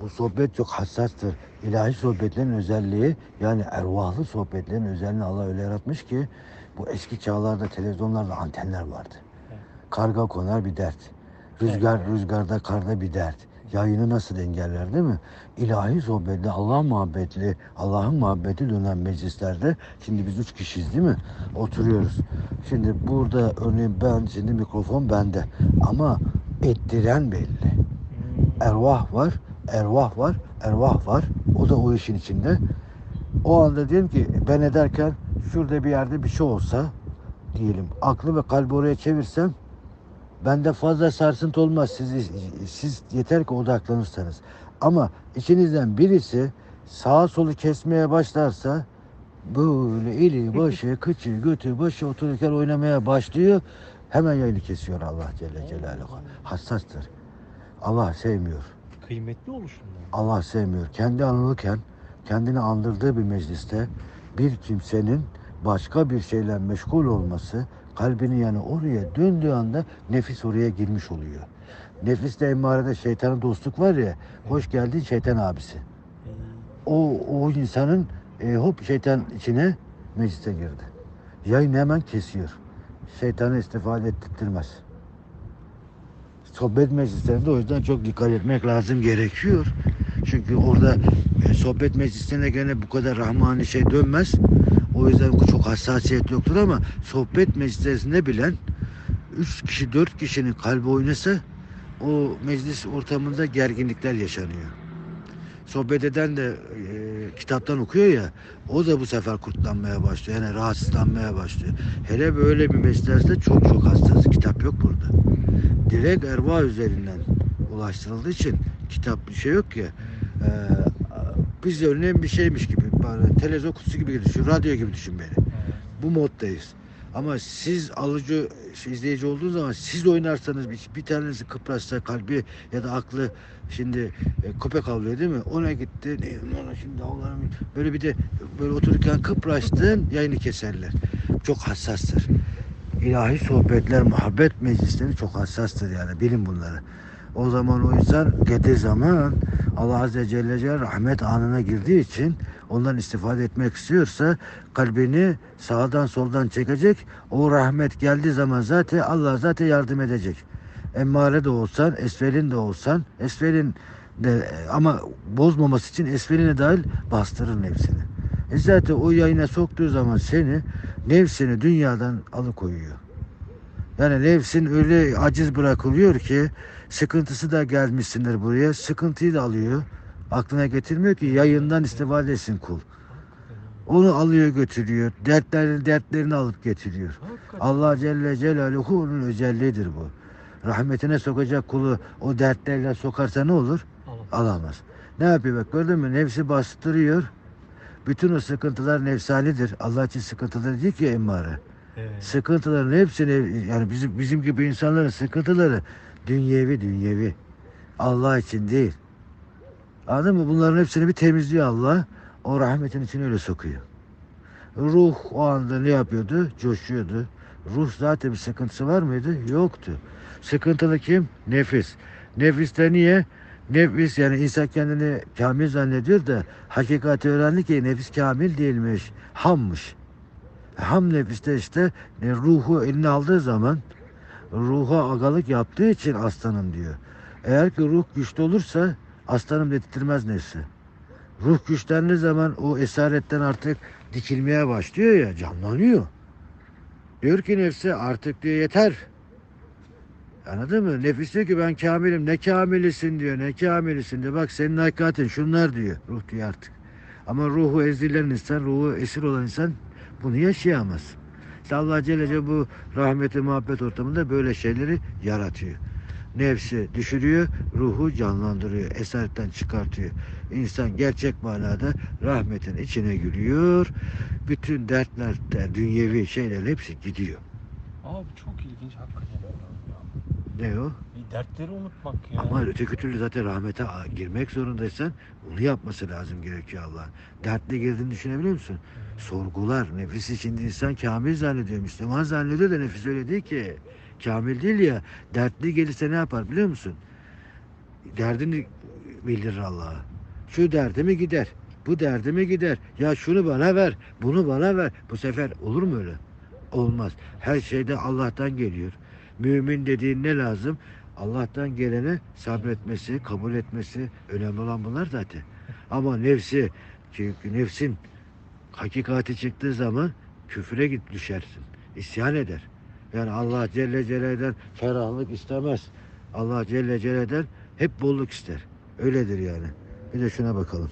Bu sohbet çok hassastır. İlahi sohbetlerin özelliği yani ervahlı sohbetlerin özelliğini Allah öyle yaratmış ki bu eski çağlarda televizyonlarda antenler vardı. Evet. Karga konar bir dert. Rüzgar rüzgarda karda bir dert. Yayını nasıl engeller değil mi? İlahi sohbette Allah muhabbetli, Allah'ın muhabbeti dönen meclislerde şimdi biz üç kişiyiz değil mi? Oturuyoruz. Şimdi burada örneğin ben şimdi mikrofon bende ama ettiren belli Hmm. ervah var, ervah var, ervah var. O da o işin içinde. O anda diyelim ki ben ederken şurada bir yerde bir şey olsa diyelim aklı ve kalbi oraya çevirsem bende fazla sarsıntı olmaz. Siz, siz yeter ki odaklanırsanız. Ama içinizden birisi sağa solu kesmeye başlarsa böyle eli başı kıçı götü başı otururken oynamaya başlıyor. Hemen yayını kesiyor Allah Celle Celaluhu. Hassastır. Allah sevmiyor. Kıymetli oluşundan. Allah sevmiyor. Kendi anılırken kendini andırdığı bir mecliste bir kimsenin başka bir şeyle meşgul olması kalbini yani oraya döndüğü anda nefis oraya girmiş oluyor. Nefiste emmarede şeytanın dostluk var ya hoş geldin şeytan abisi. O, o insanın e, hop şeytan içine meclise girdi. Yayını hemen kesiyor. Şeytanı istifade ettirmez. Sohbet meclislerinde o yüzden çok dikkat etmek lazım gerekiyor. Çünkü orada e, sohbet meclislerine gene bu kadar rahmani şey dönmez. O yüzden çok hassasiyet yoktur ama sohbet meclislerinde bilen 3 kişi 4 kişinin kalbi oynasa o meclis ortamında gerginlikler yaşanıyor. Sohbet eden de e, kitaptan okuyor ya o da bu sefer kurtlanmaya başlıyor. Yani rahatsızlanmaya başlıyor. Hele böyle bir meclislerde çok çok hassas. Kitap yok burada. Direkt erva üzerinden ulaştırıldığı için kitap bir şey yok ya. E, biz örneğin bir şeymiş gibi, televizyon kutusu gibi düşün, radyo gibi düşün beni. Bu moddayız. Ama siz alıcı, şey, izleyici olduğunuz zaman siz oynarsanız bir, bir tanesi kıpraşsa kalbi ya da aklı şimdi e, köpek avlıyor değil mi? Ona gitti. Ne, ona şimdi Allah'ım böyle bir de böyle otururken kıpraştın yayını keserler. Çok hassastır. İlahi sohbetler, muhabbet meclisleri çok hassastır yani. Bilin bunları. O zaman o insan geldiği zaman Allah Azze Celle Celle rahmet anına girdiği için ondan istifade etmek istiyorsa kalbini sağdan soldan çekecek. O rahmet geldiği zaman zaten Allah zaten yardım edecek. Emmare de olsan, esfelin de olsan, esfelin de ama bozmaması için esfeline dahil bastırır nefsini. E zaten o yayına soktuğu zaman seni nefsini dünyadan alıkoyuyor. Yani nefsin öyle aciz bırakılıyor ki sıkıntısı da gelmişsindir buraya. Sıkıntıyı da alıyor. Aklına getirmiyor ki yayından istifade etsin kul. Onu alıyor götürüyor. Dertlerini, dertlerini alıp getiriyor. Allah Celle Celaluhu'nun özelliğidir bu. Rahmetine sokacak kulu o dertlerle sokarsa ne olur? Alamaz. Ne yapıyor bak gördün mü? Nefsi bastırıyor. Bütün o sıkıntılar nefsanidir. Allah için sıkıntıları değil ki emmare. Evet. Sıkıntıların hepsini yani bizim bizim gibi insanların sıkıntıları dünyevi dünyevi. Allah için değil. Anladın mı? Bunların hepsini bir temizliyor Allah. O rahmetin içine öyle sokuyor. Ruh o anda ne yapıyordu? Coşuyordu. Ruh zaten bir sıkıntısı var mıydı? Yoktu. Sıkıntılı kim? Nefis. Nefiste niye? Nefis yani insan kendini kamil zannediyor da hakikati öğrendi ki nefis kamil değilmiş. Hammış. Ham nefiste işte e, ruhu eline aldığı zaman ruha agalık yaptığı için aslanım diyor. Eğer ki ruh güçlü olursa aslanım dedirtmez nefsi. Ruh güçlendiği zaman o esaretten artık dikilmeye başlıyor ya canlanıyor. Diyor ki nefse artık diyor yeter. Anladın mı? Nefis diyor ki ben kamilim. Ne kamilisin diyor. Ne kamilisin diyor. Bak senin hakikatin şunlar diyor. Ruh diyor artık. Ama ruhu ezilen insan, ruhu esir olan insan bunu yaşayamaz. İşte Allah Celle Celle bu rahmeti muhabbet ortamında böyle şeyleri yaratıyor. Nefsi düşürüyor, ruhu canlandırıyor, esaretten çıkartıyor. İnsan gerçek manada rahmetin içine giriyor. Bütün dertler, de, dünyevi şeyler hepsi gidiyor. Abi çok ilginç hakikaten. Ne o? Bir dertleri unutmak ya. Ama öteki türlü zaten rahmete girmek zorundaysan onu yapması lazım gerekiyor Allah'ın. Dertle girdiğini düşünebiliyor musun? Sorgular. Nefis içinde insan kamil zannediyor. Müslüman zannediyor da nefis öyle değil ki. Kamil değil ya. Dertli gelirse ne yapar biliyor musun? Derdini bildirir Allah'a. Şu derdimi gider. Bu derdimi gider. Ya şunu bana ver. Bunu bana ver. Bu sefer olur mu öyle? Olmaz. Her şeyde Allah'tan geliyor. Mümin dediğin ne lazım? Allah'tan gelene sabretmesi, kabul etmesi önemli olan bunlar zaten. Ama nefsi, çünkü nefsin hakikati çıktığı zaman küfre git düşersin. İsyan eder. Yani Allah Celle Celle'den ferahlık istemez. Allah Celle Celle'den hep bolluk ister. Öyledir yani. Bir de şuna bakalım.